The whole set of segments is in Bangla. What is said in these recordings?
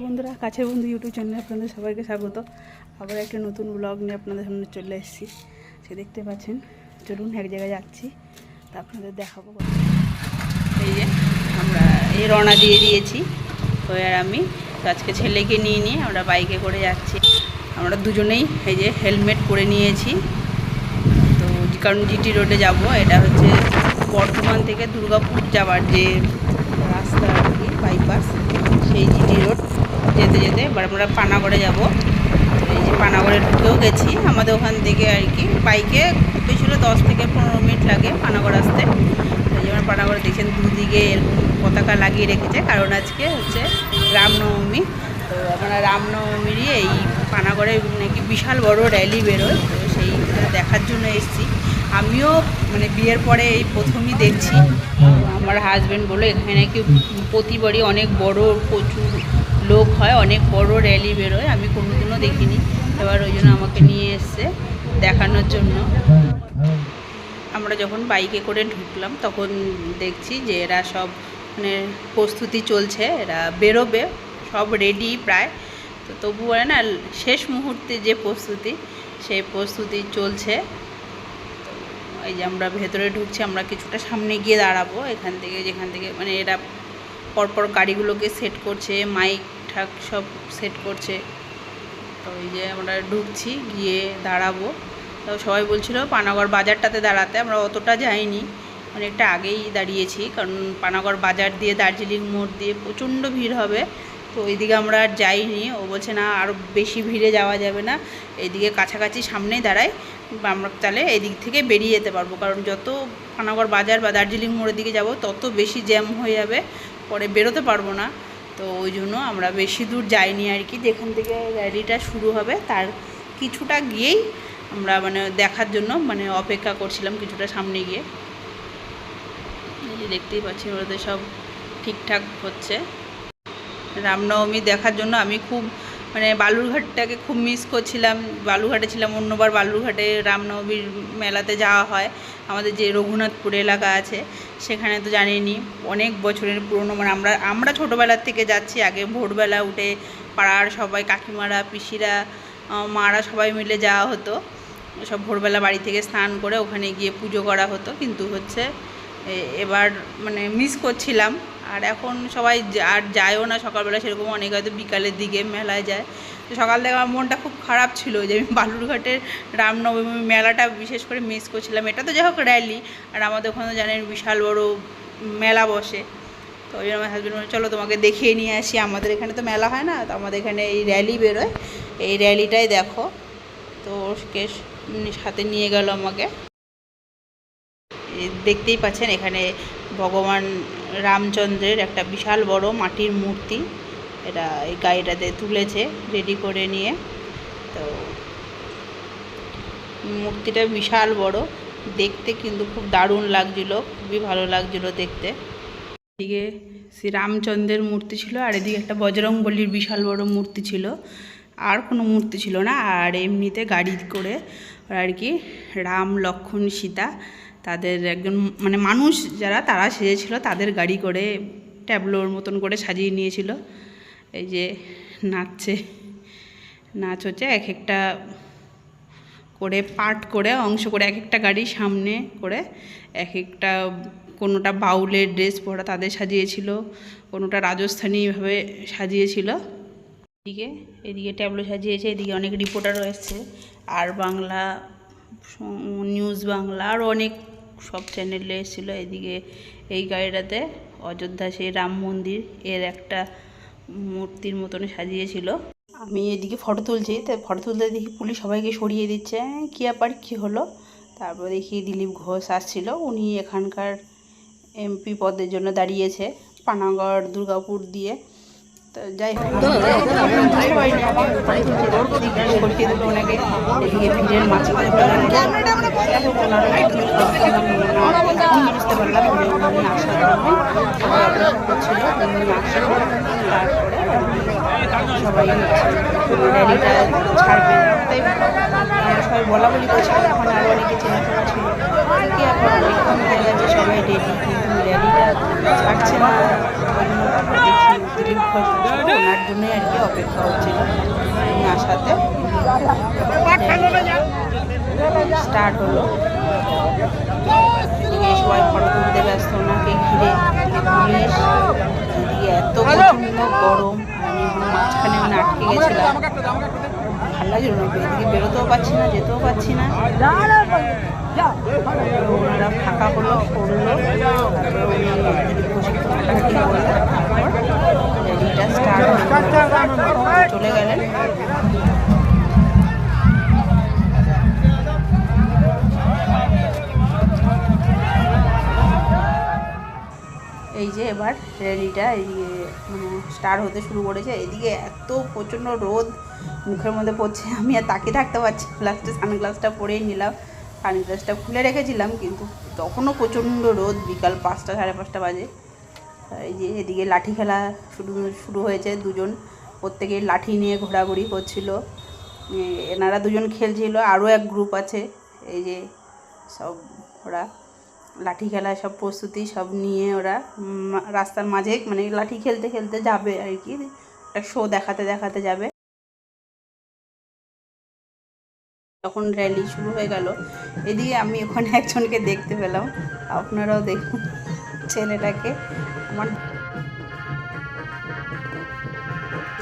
বন্ধুরা, কাছের বন্ধু ইউটিউব চ্যানেলে আপনাদের সবাইকে স্বাগত। আবার একটা নতুন ব্লগ নিয়ে আপনাদের সামনে চলে এসেছি। সে দেখতে পাচ্ছেন, চলুন এক জায়গায় যাচ্ছি, তা আপনাদের দেখাবো। এই যে, আমরা এই রওনা দিয়ে দিয়েছি, তো আর আমি, তো আজকে ছেলেকে নিয়ে নিয়ে আমরা বাইকে করে যাচ্ছি। আমরা দুজনেই এই যে হেলমেট পরে নিয়েছি। তো কারণ জিটি রোডে যাব, এটা হচ্ছে বর্ধমান থেকে দুর্গাপুর যাওয়ার যে রাস্তা আর কি বাইপাস সেই জিটি রোড যেতে যেতে এবার আমরা পানাগড়ে যাব। এই যে পানাগড়ে ঢুকেও গেছি। আমাদের ওখান থেকে আর কি বাইকে খুব দশ থেকে পনেরো মিনিট লাগে পানাগড় আসতে। এই যেমন পানাগড়ে দেখছেন দুদিকে এরকম পতাকা লাগিয়ে রেখেছে। কারণ আজকে হচ্ছে রামনবমী। তো আমরা রামনবমীরই এই পানাগড়ে নাকি বিশাল বড় র্যালি বেরোয়। তো সেইটা দেখার জন্য এসেছি। আমিও মানে বিয়ের পরে এই প্রথমই দেখছি। আমার হাজব্যান্ড বলল এখানে নাকি প্রতিবারই অনেক বড় প্রচুর লোক হয় অনেক বড় র্যালি বেরোয়। আমি কোনোদিনও দেখিনি। এবার ওই জন্য আমাকে নিয়ে এসছে দেখানোর জন্য। আমরা যখন বাইকে করে ঢুকলাম তখন দেখছি যে এরা সব মানে প্রস্তুতি চলছে। এরা বেরোবে সব রেডি প্রায়। তো তবু বলে না শেষ মুহূর্তে যে প্রস্তুতি সেই প্রস্তুতি চলছে। এই যে আমরা ভেতরে ঢুকছি, আমরা কিছুটা সামনে গিয়ে দাঁড়াবো। এখান থেকে যেখান থেকে মানে এরা পরপর গাড়িগুলোকে সেট করছে মাইক ঠাক সব সেট করছে। তো এই যে আমরা ঢুকছি, গিয়ে দাঁড়াবো। তো সবাই বলছিল পানাগড় বাজারটাতে দাঁড়াতে, আমরা অতটা যাইনি। অনেকটা আগেই দাঁড়িয়েছি, কারণ পানাগড় বাজার দিয়ে দার্জিলিং মোড় দিয়ে প্রচণ্ড ভিড় হবে। তো ওইদিকে আমরা আর যাইনি। ও বলছে, না আরও বেশি ভিড়ে যাওয়া যাবে না। এইদিকে কাছাকাছি সামনেই দাঁড়াই। বা আমরা তাহলে এদিক থেকে বেরিয়ে যেতে পারব। কারণ যত পানাগড় বাজার বা দার্জিলিং মোড়ের দিকে যাব, তত বেশি জ্যাম হয়ে যাবে। পরে বেরোতে পারব না। তো ওই জন্য আমরা বেশি দূর যাইনি আর কি। যেখান থেকে র্যালিটা শুরু হবে, তার কিছুটা গিয়েই আমরা মানে দেখার জন্য মানে অপেক্ষা করছিলাম কিছুটা সামনে গিয়ে। দেখতেই পাচ্ছি ওদের সব ঠিকঠাক হচ্ছে। রামনবমী দেখার জন্য আমি খুব মানে বালুরঘাটটাকে খুব মিস করছিলাম। বালুরঘাটে ছিলাম, অন্যবার বালুরঘাটে রামনবমীর মেলাতে যাওয়া হয়। আমাদের যে রঘুনাথপুর এলাকা আছে, সেখানে তো জানিনি। অনেক বছরের পুরনো মানে আমরা আমরা ছোটোবেলার থেকে যাচ্ছি। আগে ভোরবেলা উঠে পাড়ার সবাই কাকিমারা, পিসিরা মারা সবাই মিলে যাওয়া হতো। সব ভোরবেলা বাড়ি থেকে স্নান করে ওখানে গিয়ে পুজো করা হতো। কিন্তু হচ্ছে এবার মানে মিস করছিলাম। আর এখন সবাই আর যায়ও না সকালবেলা, সেরকম অনেক হয়তো বিকালের দিকে মেলায় যায়। তো সকাল থেকে আমার মনটা খুব খারাপ ছিল যে আমি বালুরঘাটের রামনবমী মেলাটা বিশেষ করে মিস করছিলাম। এটা তো যাই হোক র্যালি আর আমাদের ওখানে জানেন বিশাল বড় মেলা বসে। তো ওই জন্য আমার হাজব্যান্ড চলো তোমাকে দেখিয়ে নিয়ে আসি। আমাদের এখানে তো মেলা হয় না, তো আমাদের এখানে এই র্যালি বেরোয়। এই র্যালিটাই দেখো। তো ওকে সাথে নিয়ে গেল আমাকে। দেখতেই পাচ্ছেন এখানে ভগবান রামচন্দ্রের একটা বিশাল বড় মাটির মূর্তি। এটা এই গাড়িটাতে তুলেছে রেডি করে নিয়ে। তো মূর্তিটা বিশাল বড়। দেখতে কিন্তু খুব দারুণ লাগছিল, খুবই ভালো লাগছিল দেখতে। এদিকে শ্রী রামচন্দ্রের মূর্তি ছিল আর এদিকে একটা বজরং বলির বিশাল বড় মূর্তি ছিল। আর কোনো মূর্তি ছিল না। আর এমনিতে গাড়ি করে আর কি রাম লক্ষ্মণ সীতা তাদের একজন মানে মানুষ যারা, তারা সেজেছিল, তাদের গাড়ি করে ট্যাবলোর মতন করে সাজিয়ে নিয়েছিল। এই যে নাচছে, নাচ হচ্ছে, এক একটা করে পার্ট করে, অংশ করে, এক একটা গাড়ি সামনে করে, এক একটা কোনোটা বাউলের ড্রেস পরা তাদের সাজিয়েছিল, কোনোটা রাজস্থানীভাবে সাজিয়েছিল। এদিকে এদিকে ট্যাবলো সাজিয়েছে, এদিকে অনেক রিপোর্টার রয়েছে আর বাংলা নিউজ বাংলা আরও অনেক সব চ্যানেলে এসেছিল এদিকে এই গাড়িটাতে। অযোধ্যা সেই রাম মন্দির এর একটা মূর্তির মতন সাজিয়েছিল। আমি এদিকে ফটো তুলছি তো ফটো তুলতে দেখি পুলিশ সবাইকে সরিয়ে দিচ্ছে। "হ্যাঁ, কী ব্যাপার? কী হলো? তারপর দেখি দিলীপ ঘোষ আসছিল। উনি এখানকার এমপি পদের জন্য দাঁড়িয়েছে পানাগড় দুর্গাপুর দিয়ে। যাই ওনাকে এদিকে ভিড়ের বুঝতে পারলাম উনি আসার জন্য সবাই করছিল র্যালিটা ছাড়বে তাই সবাই বলা বলি করছিলাম এখন আরও অনেকে চেনাশোনা ছিল কি এখন এরকম হয়ে গেছে সবাই রেডি কিন্তু র্যালিটা ছাড়ছে না ঘোষ আসবে, ওনার জন্যই আর কি অপেক্ষা হচ্ছিল উনি আসাতে স্টার্ট হলো। এদিকে সবাই ফটো তুলতে ব্যস্ত ওনাকে ঘিরে পুলিশ এদিকে এত প্রচণ্ড গরম আমি মাঝখানে মানে আটকে গেছিলাম। ভালো লাগছিল না এদিকে বেরোতেও পারছি না যেতেও পারছি না। ওনারা ফাঁকা হলো সরলো তারপরে উনি দিলীপ র্যালিটা স্টার্ট চলে গেলেন। এই যে এবার এদিকে মানে স্টার্ট হতে শুরু করেছে। এদিকে এত প্রচণ্ড রোদ মুখের মধ্যে পড়ছে। আমি আর তাকিয়ে থাকতে পারছি লাস্টে সানগ্লাসটা পরেই নিলাম। সানগ্লাসটা খুলে রেখেছিলাম, কিন্তু তখনও প্রচণ্ড রোদ। বিকাল পাঁচটা, সাড়ে পাঁচটা বাজে। এই যে এদিকে লাঠি খেলা শুরু শুরু হয়েছে দুজন। প্রত্যেকে লাঠি নিয়ে ঘোরাঘুরি করছিল এনারা দুজন খেলছিল, আরও এক গ্রুপ আছে। এই যে সব ওরা লাঠি খেলা, সব প্রস্তুতি, সব নিয়ে ওরা রাস্তার মাঝে মানে লাঠি খেলতে খেলতে যাবে আর কি। একটা শো দেখাতে দেখাতে যাবে। তখন র্যালি শুরু হয়ে গেল। এদিকে আমি ওখানে একজনকে দেখতে পেলাম। আপনারাও দেখুন ছেলেটাকে। আমার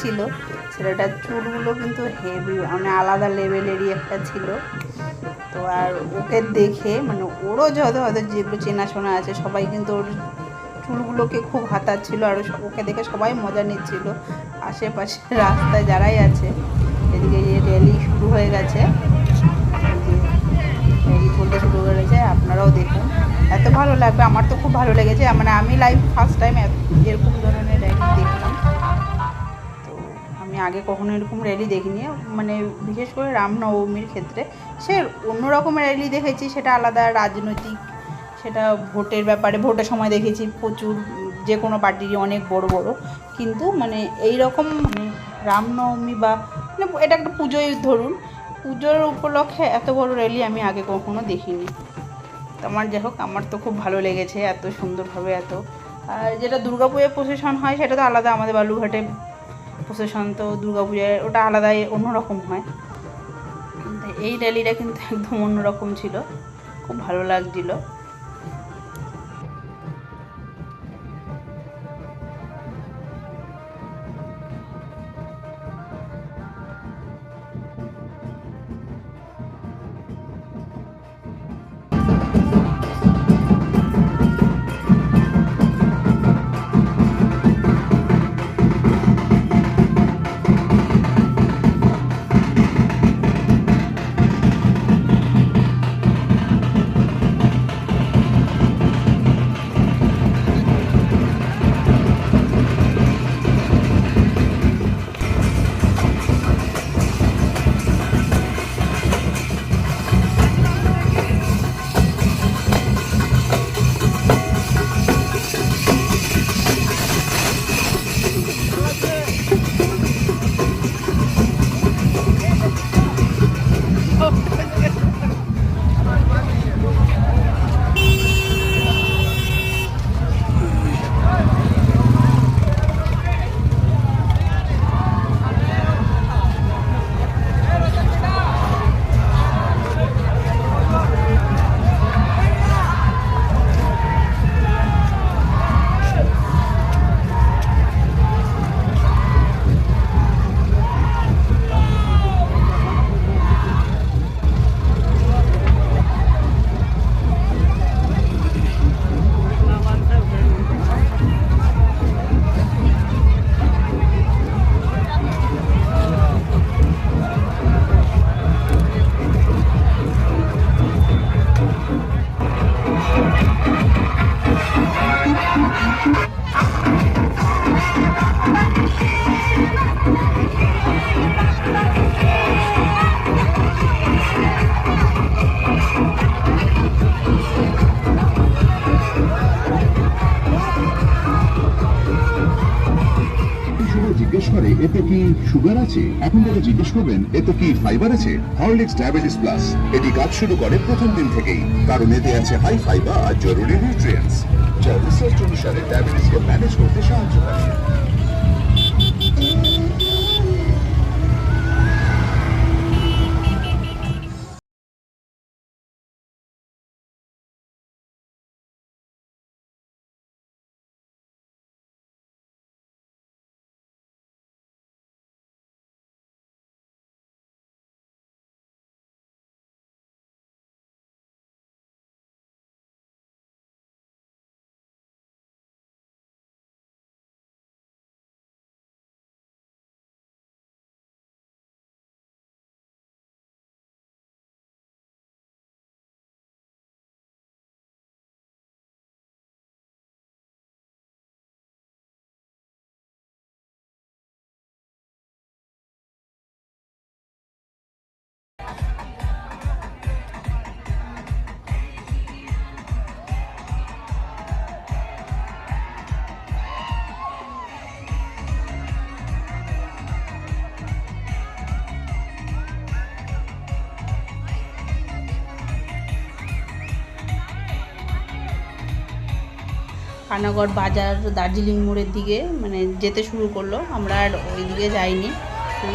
ছিল। ছেলেটার চুলগুলো কিন্তু হেভি মানে আলাদা লেভেলেরই একটা ছিল। তো আর ওকে দেখে মানে ওরও যত হয়তো যেগুলো চেনাশোনা আছে, সবাই কিন্তু ওর চুলগুলোকে খুব হাতাচ্ছিল আর ওকে দেখে সবাই মজা নিচ্ছিল। আশেপাশে রাস্তায় যারাই আছে, এদিকে যে র্যালি শুরু হয়ে গেছে। র্যালি চলতে শুরু করেছে আপনারাও দেখুন। এত ভালো লাগবে, আমার তো খুব ভালো লেগেছে। মানে আমি লাইভ ফার্স্ট টাইম এরকম ধরনের র্যালি দেখলাম। তো আমি আগে কখনো এরকম র্যালি দেখিনি। মানে বিশেষ করে রামনবমীর ক্ষেত্রে সে অন্য রকমের র্যালি দেখেছি, সেটা আলাদা রাজনৈতিক, সেটা ভোটের ব্যাপারে, ভোটের সময় দেখেছি প্রচুর, যে কোনো পার্টিরই অনেক বড় বড়। কিন্তু মানে এই রকম মানে রামনবমী বা মানে এটা একটা পুজোই ধরুন। পুজোর উপলক্ষে এত বড় র্যালি আমি আগে কখনো দেখিনি। আমার যাই হোক, আমার তো খুব ভালো লেগেছে এত সুন্দরভাবে, এত। আর যেটা দুর্গাপূজায় প্রসেশন হয়, সেটা তো আলাদা, আমাদের বালুঘাটে প্রসেশন তো দুর্গাপূজায় ওটা আলাদাই, অন্যরকম হয়। এই র্যালিটা কিন্তু একদম অন্যরকম ছিল। খুব ভালো লাগছিল। জিজ্ঞেস করে এতে কি সুগার আছে? এখন তারা জিজ্ঞেস করবেন, এতে কি ফাইবার আছে? হরলিক্স ডায়াবেটিস প্লাস এটি কাজ শুরু করে প্রথম দিন থেকেই, কারণ এতে আছে হাই ফাইবার আর জরুরি নিউট্রিয়েন্টস যা রিসার্চ অনুসারে ডায়াবেটিসকে ম্যানেজ করতে সাহায্য করে। পানাগড় বাজার, দার্জিলিং মোড়ের দিকে মানে যেতে শুরু করল। আমরা আর ওই দিকে যাইনি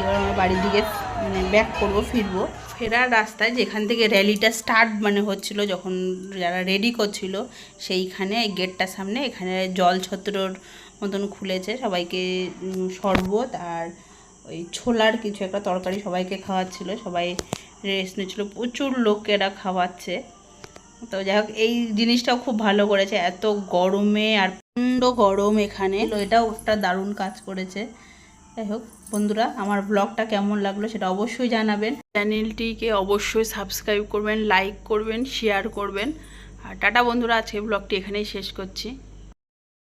এবার আমরা বাড়ির দিকে মানে ব্যাক করব, ফিরবো। ফেরার রাস্তায় যেখান থেকে র্যালিটা স্টার্ট মানে হচ্ছিল, যখন যারা রেডি করছিল, সেইখানে এই গেটটার সামনে, এখানে জল ছত্রর মতন খুলেছে। সবাইকে শরবত আর ওই ছোলার কিছু একটা তরকারি সবাইকে খাওয়াচ্ছিল। সবাই রেস্ট নিচ্ছিল। প্রচুর লোকেরা খাওয়াচ্ছে। তো যাই হোক, এই জিনিসটাও খুব ভালো করেছে। এত গরমে আর প্রচণ্ড গরম এখানে। এটাও একটা দারুণ কাজ করেছে। যাই হোক, বন্ধুরা, আমার ব্লগটা কেমন লাগল সেটা অবশ্যই জানাবেন। চ্যানেলটিকে অবশ্যই সাবস্ক্রাইব করবেন, লাইক করবেন, শেয়ার করবেন। আর টাটা বন্ধুরা আজকে ব্লগটি এখানেই শেষ করছি।